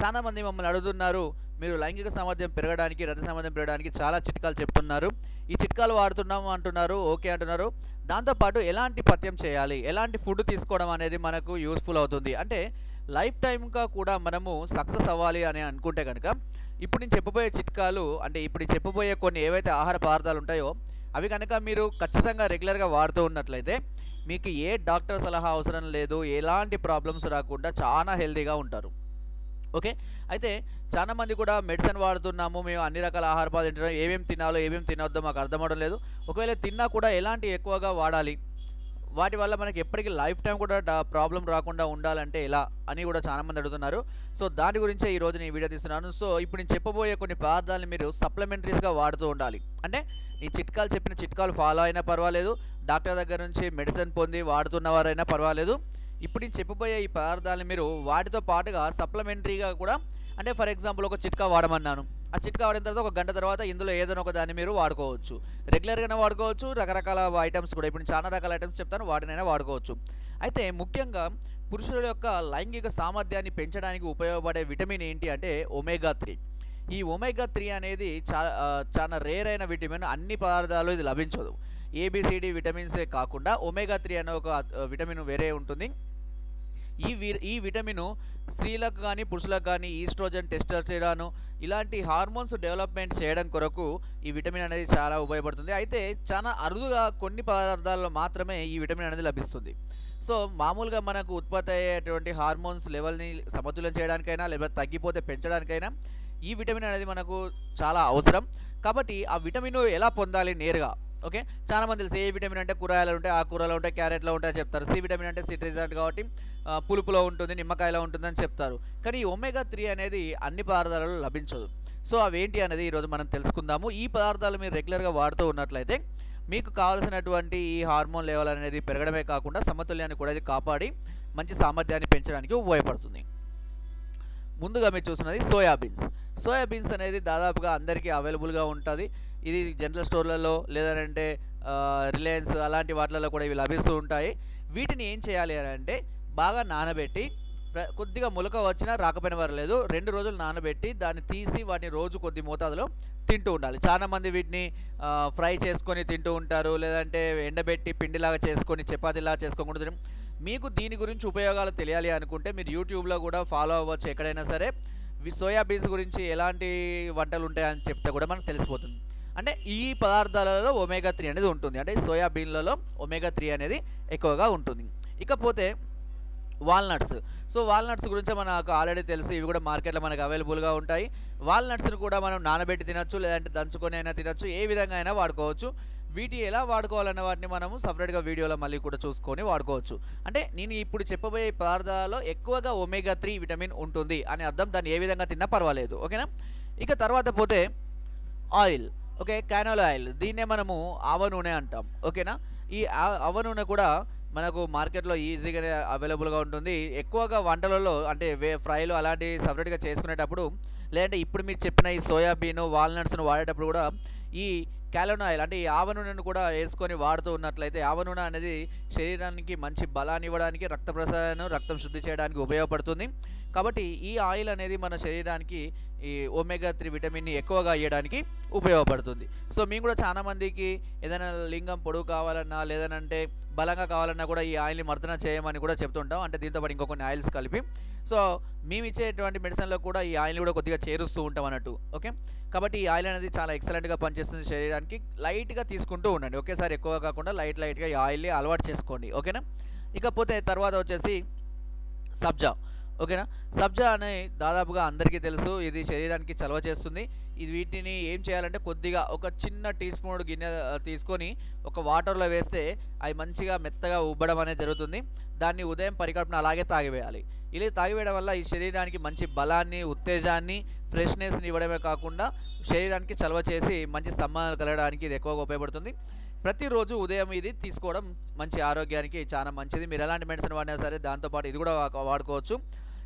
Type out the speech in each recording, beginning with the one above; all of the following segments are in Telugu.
చాలా మంది మమ్మల్ని అడుగుతున్నారు మీరు లైంగిక సామర్థ్యం పెరగడానికి రథ సామర్థ్యం పెరగడానికి చాలా చిట్కాలు చెప్తున్నారు. ఈ చిట్కాలు వాడుతున్నాము అంటున్నారు ఓకే అంటున్నారు. దాంతోపాటు ఎలాంటి పథ్యం చేయాలి ఎలాంటి ఫుడ్ తీసుకోవడం అనేది మనకు యూస్ఫుల్ అవుతుంది? అంటే లైఫ్ టైమ్గా కూడా మనము సక్సెస్ అవ్వాలి అని అనుకుంటే కనుక ఇప్పుడు నేను చెప్పబోయే చిట్కాలు అంటే ఇప్పుడు చెప్పబోయే కొన్ని ఏవైతే ఆహార పదార్థాలు ఉంటాయో అవి కనుక మీరు ఖచ్చితంగా రెగ్యులర్గా వాడుతూ ఉన్నట్లయితే మీకు ఏ డాక్టర్ సలహా అవసరం లేదు ఎలాంటి ప్రాబ్లమ్స్ రాకుండా చాలా హెల్తీగా ఉంటారు. ఓకే? అయితే చాలా మంది కూడా మెడిసిన్ వాడుతున్నాము మేము అన్ని రకాల ఆహార పదార్థాలు తింటున్నాం ఏమేమి తినాలో ఏమేమి తినొద్దో మాకు అర్థం లేదు. ఒకవేళ తిన్నా కూడా ఎలాంటి ఎక్కువగా వాడాలి? వాటి వల్ల మనకి ఎప్పటికీ లైఫ్ టైం కూడా ప్రాబ్లం రాకుండా ఉండాలంటే ఎలా అని కూడా చాలా మంది అడుగుతున్నారు. సో దాని గురించే ఈ నేను వీడియో తీస్తున్నాను. సో ఇప్పుడు నేను చెప్పబోయే కొన్ని పదార్థాలను మీరు సప్లిమెంటరీస్గా వాడుతూ ఉండాలి. అంటే ఈ చిట్కాలు చెప్పిన చిట్కాలు ఫాలో అయినా పర్వాలేదు. డాక్టర్ దగ్గర నుంచి మెడిసిన్ పొంది వాడుతున్నవారైనా పర్వాలేదు. ఇప్పుడు నేను చెప్పబోయే ఈ పదార్థాలను మీరు వాటితో పాటుగా సప్లిమెంటరీగా కూడా అంటే ఫర్ ఎగ్జాంపుల్ ఒక చిట్కా వాడమన్నాను. ఆ చిట్కా వాడిన తర్వాత ఒక గంట తర్వాత ఇందులో ఏదైనా ఒక దాన్ని మీరు వాడుకోవచ్చు. రెగ్యులర్గానే వాడుకోవచ్చు రకరకాల ఐటమ్స్ కూడా. ఇప్పుడు చాలా రకాల ఐటమ్స్ చెప్తాను వాటినైనా వాడుకోవచ్చు. అయితే ముఖ్యంగా పురుషుల యొక్క లైంగిక సామర్థ్యాన్ని పెంచడానికి ఉపయోగపడే విటమిన్ ఏంటి అంటే ఒమేగా త్రీ. ఈ ఒమేగా త్రీ అనేది చాలా చాలా రేర్ అయిన విటమిన్. అన్ని పదార్థాలు ఇది లభించదు. ఏబిసిడి విటమిన్సే కాకుండా ఒమేగా త్రీ అనే ఒక విటమిన్ వేరే ఉంటుంది. ఈ వి ఈ విటమిన్ స్త్రీలకు కానీ పురుషులకు కానీ ఈస్ట్రోజన్ టెస్టోస్టెరాను ఇలాంటి హార్మోన్స్ డెవలప్మెంట్ చేయడం కొరకు ఈ విటమిన్ అనేది చాలా ఉపయోగపడుతుంది. అయితే చాలా అరుదుగా కొన్ని పదార్థాల్లో మాత్రమే ఈ విటమిన్ అనేది లభిస్తుంది. సో మామూలుగా మనకు ఉత్పత్తి అయ్యేటువంటి హార్మోన్స్ లెవెల్ని సమతుల్యం చేయడానికైనా లేదా తగ్గిపోతే పెంచడానికైనా ఈ విటమిన్ అనేది మనకు చాలా అవసరం. కాబట్టి ఆ విటమిన్ ఎలా పొందాలి నేరుగా? ఓకే? చాలా మంది తెలుసు ఏ విటమిన్ అంటే కూరగాయలు ఉంటాయి ఆ కూరలో ఉంటాయి క్యారెట్లో ఉంటాయి చెప్తారు. సి విటమిన్ అంటే సిట్రిజెంట్ కాబట్టి పులుపులో ఉంటుంది నిమ్మకాయలో ఉంటుంది అని చెప్తారు. కానీ ఈ ఒమేగా త్రీ అనేది అన్ని పదార్థాలలో లభించదు. సో అవేంటి అనేది ఈరోజు మనం తెలుసుకుందాము. ఈ పదార్థాలు మీరు రెగ్యులర్గా వాడుతూ ఉన్నట్లయితే మీకు కావాల్సినటువంటి ఈ హార్మోన్ లెవెల్ అనేది పెరగడమే కాకుండా సమతుల్యాన్ని కూడా ఇది కాపాడి మంచి సామర్థ్యాన్ని పెంచడానికి ఉపయోగపడుతుంది. ముందుగా మీరు చూస్తున్నది సోయాబీన్స్ సోయాబీన్స్ అనేది దాదాపుగా అందరికీ అవైలబుల్గా ఉంటుంది. ఇది జనరల్ స్టోర్లలో లేదంటే రిలయన్స్ అలాంటి వాటిలలో కూడా ఇవి లభిస్తూ ఉంటాయి. వీటిని ఏం చేయాలి అని అంటే బాగా నానబెట్టి కొద్దిగా మొలక వచ్చినా రాకపోయినా వరలేదు రెండు రోజులు నానబెట్టి దాన్ని తీసి వాటిని రోజు కొద్ది మోతాదులో తింటూ ఉండాలి. చాలామంది వీటిని ఫ్రై చేసుకొని తింటూ ఉంటారు లేదంటే ఎండబెట్టి పిండిలాగా చేసుకొని చపాతీలాగా చేసుకోకుండా మీకు దీని గురించి ఉపయోగాలు తెలియాలి అనుకుంటే మీరు యూట్యూబ్లో కూడా ఫాలో అవ్వచ్చు ఎక్కడైనా సరే. సోయాబీన్స్ గురించి ఎలాంటి వంటలు ఉంటాయని చెప్తే కూడా మనకు తెలిసిపోతుంది. అంటే ఈ పదార్థాలలో ఒమేగా త్రీ అనేది ఉంటుంది. అంటే సోయాబీన్లలో ఒమేగా త్రీ అనేది ఎక్కువగా ఉంటుంది. ఇకపోతే వాల్నట్స్. సో వాల్నట్స్ గురించి మనకు ఆల్రెడీ తెలుసు. ఇవి కూడా మార్కెట్లో మనకు అవైలబుల్గా ఉంటాయి. వాల్నట్స్ని కూడా మనం నానబెట్టి తినచ్చు లేదంటే దంచుకొని అయినా తినచ్చు ఏ విధంగా అయినా వాడుకోవచ్చు. వీటి ఎలా వాడుకోవాలన్న వాటిని మనము సపరేట్గా వీడియోలో మళ్ళీ కూడా చూసుకొని వాడుకోవచ్చు. అంటే నేను ఇప్పుడు చెప్పబోయే పదార్థాలలో ఎక్కువగా ఒమేగా త్రీ విటమిన్ ఉంటుంది అని అర్థం. దాన్ని ఏ విధంగా తిన్నా పర్వాలేదు. ఓకేనా? ఇక తర్వాత పోతే ఆయిల్. ఓకే క్యానోల్ ఆయిల్ దీన్నే మనము ఆవ నూనె అంటాం. ఓకేనా? ఈ ఆవ నూనె కూడా మనకు మార్కెట్లో ఈజీగానే అవైలబుల్గా ఉంటుంది. ఎక్కువగా వంటలలో అంటే వే ఫ్రైలు అలాంటివి సపరేట్గా చేసుకునేటప్పుడు లేదంటే ఇప్పుడు మీరు చెప్పిన ఈ సోయాబీన్ వాల్నట్స్ను వాడేటప్పుడు కూడా ఈ క్యాలోన్ ఆయిల్ అంటే ఈ ఆవ నూనెను కూడా వేసుకొని వాడుతూ ఉన్నట్లయితే ఆవ నూనె అనేది శరీరానికి మంచి బలాన్ని ఇవ్వడానికి రక్త ప్రసరణ రక్తం శుద్ధి చేయడానికి ఉపయోగపడుతుంది. కాబట్టి ఈ ఆయిల్ అనేది మన శరీరానికి ఈ ఒమేగా త్రీ విటమిన్ని ఎక్కువగా ఇవ్వడానికి ఉపయోగపడుతుంది. సో మేము కూడా చాలామందికి ఏదైనా లింగం పొడుగు కావాలన్నా లేదనంటే బలంగా కావాలన్నా కూడా ఈ ఆయిల్ని మర్దన చేయమని కూడా చెప్తుంటాం. అంటే దీంతో పాటు ఇంకొన్ని ఆయిల్స్ కలిపి. సో మేము ఇచ్చేటువంటి మెడిసిన్లో కూడా ఈ ఆయిల్ని కూడా కొద్దిగా చేరుస్తూ ఉంటాం అన్నట్టు. ఓకే? కాబట్టి ఈ ఆయిల్ అనేది చాలా ఎక్సలెంట్గా పనిచేస్తుంది శరీరానికి. లైట్గా తీసుకుంటూ ఉండండి. ఒకేసారి ఎక్కువ కాకుండా లైట్ లైట్గా ఈ ఆయిల్ని అలవాటు చేసుకోండి. ఓకేనా? ఇకపోతే తర్వాత వచ్చేసి సబ్జా. ఓకేనా? సబ్జా అనే దాదాపుగా అందరికీ తెలుసు ఇది శరీరానికి చలవ చేస్తుంది. ఇది వీటిని ఏం చేయాలంటే కొద్దిగా ఒక చిన్న టీ స్పూన్ గిన్నె తీసుకొని ఒక వాటర్లో వేస్తే అవి మంచిగా మెత్తగా ఉబ్బడం అనేది జరుగుతుంది. దాన్ని ఉదయం పరికల్పన అలాగే తాగివేయాలి. ఇలా తాగివేయడం వల్ల ఈ శరీరానికి మంచి బలాన్ని ఉత్తేజాన్ని ఫ్రెష్నెస్ని ఇవ్వడమే కాకుండా శరీరానికి చలవ చేసి మంచి స్తంభాలు కలగడానికి ఇది ఎక్కువగా ఉపయోగపడుతుంది. ప్రతిరోజు ఉదయం ఇది తీసుకోవడం మంచి ఆరోగ్యానికి చాలా మంచిది. మీరు ఎలాంటి మెడిసిన్ వాడినా సరే దాంతోపాటు ఇది కూడా వాడుకోవచ్చు.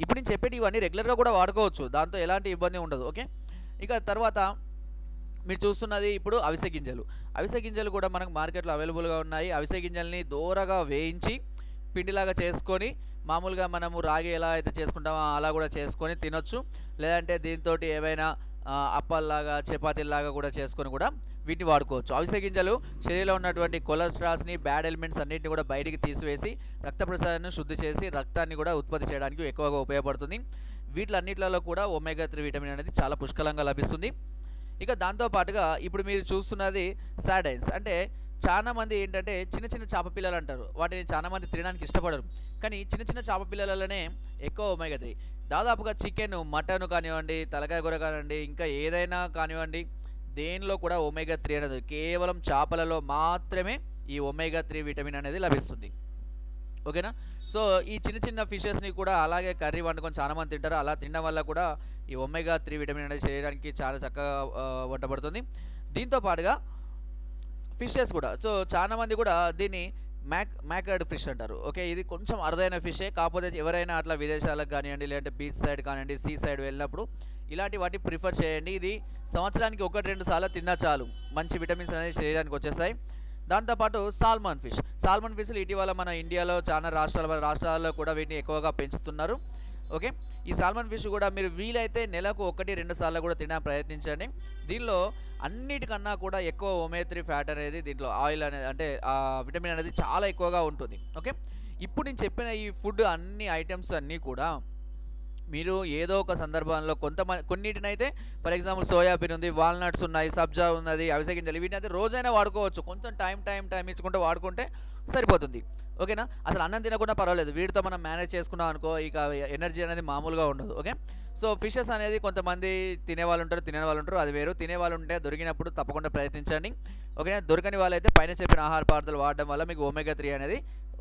ఇప్పుడు నేను చెప్పేటి ఇవన్నీ రెగ్యులర్గా కూడా వాడుకోవచ్చు. దాంతో ఎలాంటి ఇబ్బంది ఉండదు. ఓకే? ఇక తర్వాత మీరు చూస్తున్నది ఇప్పుడు అవిసె గింజలు. అవిసె గింజలు కూడా మనకు మార్కెట్లో అవైలబుల్గా ఉన్నాయి. అవిసె గింజల్ని దూరగా వేయించి పిండిలాగా చేసుకొని మామూలుగా మనము రాగి ఎలా అయితే చేసుకుంటామో అలా కూడా చేసుకొని తినొచ్చు. లేదంటే దీంతో ఏవైనా అప్పల్లాగా చపాతీలాగా కూడా చేసుకొని కూడా వీటిని వాడుకోవచ్చు. అవిసె గింజలు శరీరంలో ఉన్నటువంటి కొలెస్ట్రాల్స్ని బ్యాడ్ ఎలిమెంట్స్ అన్నింటిని కూడా బయటికి తీసివేసి రక్త ప్రసారాన్ని శుద్ధి చేసి రక్తాన్ని కూడా ఉత్పత్తి చేయడానికి ఎక్కువగా ఉపయోగపడుతుంది. వీటిలన్నిట్లలో కూడా ఒమేగా త్రీ విటమిన్ అనేది చాలా పుష్కలంగా లభిస్తుంది. ఇక దాంతో పాటుగా ఇప్పుడు మీరు చూస్తున్నది సాడైన్స్. అంటే చాలా మంది ఏంటంటే చిన్న చిన్న చేప పిల్లలు అంటారు. వాటిని చాలా మంది తినడానికి ఇష్టపడరు. కానీ చిన్న చిన్న చేప పిల్లలలోనే ఎక్కువ ఒమేగా త్రీ. దాదాపుగా చికెన్ మటన్ కానివ్వండి తలకాయ కూర కానివ్వండి ఇంకా ఏదైనా కానివ్వండి దేనిలో కూడా ఒమేగా త్రీ అనేది కేవలం చేపలలో మాత్రమే ఈ ఒమేగా త్రీ విటమిన్ అనేది లభిస్తుంది. ఓకేనా? సో ఈ చిన్న చిన్న ఫిషెస్ని కూడా అలాగే కర్రీ వండుకొని చాలామంది తింటారు. అలా తినడం వల్ల కూడా ఈ ఒమేగా త్రీ విటమిన్ అనేది శరీరానికి చాలా చక్కగా ఆ, వంటబడుతుంది దీంతో పాటుగా ఫిషెస్ కూడా. సో చాలా మంది కూడా దీన్ని మ్యాక్ మ్యాకర్డ్ ఫిష్ అంటారు. ఓకే ఇది కొంచెం అరుదైన ఫిషే. కాకపోతే ఎవరైనా అట్లా విదేశాలకు కానివ్వండి లేదంటే బీచ్ సైడ్ కానివ్వండి సీ సైడ్ వెళ్ళినప్పుడు ఇలాంటి వాటి ప్రిఫర్ చేయండి. ఇది సంవత్సరానికి ఒకటి రెండు సార్లు తిన్నా చాలు. మంచి విటమిన్స్ అనేది శరీరానికి వచ్చేస్తాయి. దాంతోపాటు సాల్మన్ ఫిష్. సాల్మన్ ఫిష్లు ఇటీవల మన ఇండియాలో చాలా రాష్ట్రాల రాష్ట్రాల్లో కూడా వీటిని ఎక్కువగా పెంచుతున్నారు. ఓకే? ఈ సాల్మన్ ఫిష్ కూడా మీరు వీలైతే నెలకు ఒకటి రెండు సార్లు కూడా తినడానికి ప్రయత్నించండి. దీనిలో అన్నిటికన్నా కూడా ఎక్కువ ఒమేత్రీ ఫ్యాట్ అనేది దీంట్లో ఆయిల్ అనేది అంటే విటమిన్ అనేది చాలా ఎక్కువగా ఉంటుంది. ఓకే? ఇప్పుడు నేను చెప్పిన ఈ ఫుడ్ అన్ని ఐటమ్స్ అన్నీ కూడా మీరు ఏదో ఒక సందర్భంలో కొంతమంది కొన్నిటినైతే ఫర్ ఎగ్జాంపుల్ సోయాబీన్ ఉంది వాల్నట్స్ ఉన్నాయి సబ్జా ఉన్నది అవిసె గింజలు వీటిని అయితే రోజైనా వాడుకోవచ్చు. కొంచెం టైం టైం టైం ఇచ్చుకుంటూ వాడుకుంటే సరిపోతుంది. ఓకేనా? అసలు అన్నం తినకుండా పర్వాలేదు. వీటితో మనం మేనేజ్ చేసుకున్నాం అనుకో ఇక ఎనర్జీ అనేది మామూలుగా ఉండదు. ఓకే? సో ఫిషెస్ అనేది కొంతమంది తినే వాళ్ళు ఉంటారు తినే వాళ్ళు ఉంటారు అది వేరు. తినే వాళ్ళు ఉంటే దొరికినప్పుడు తప్పకుండా ప్రయత్నించండి. ఓకేనా? దొరకని వాళ్ళైతే పైన చెప్పిన ఆహార పదార్థాలు వాడడం వల్ల మీకు ఒమేగా త్రీ అనేది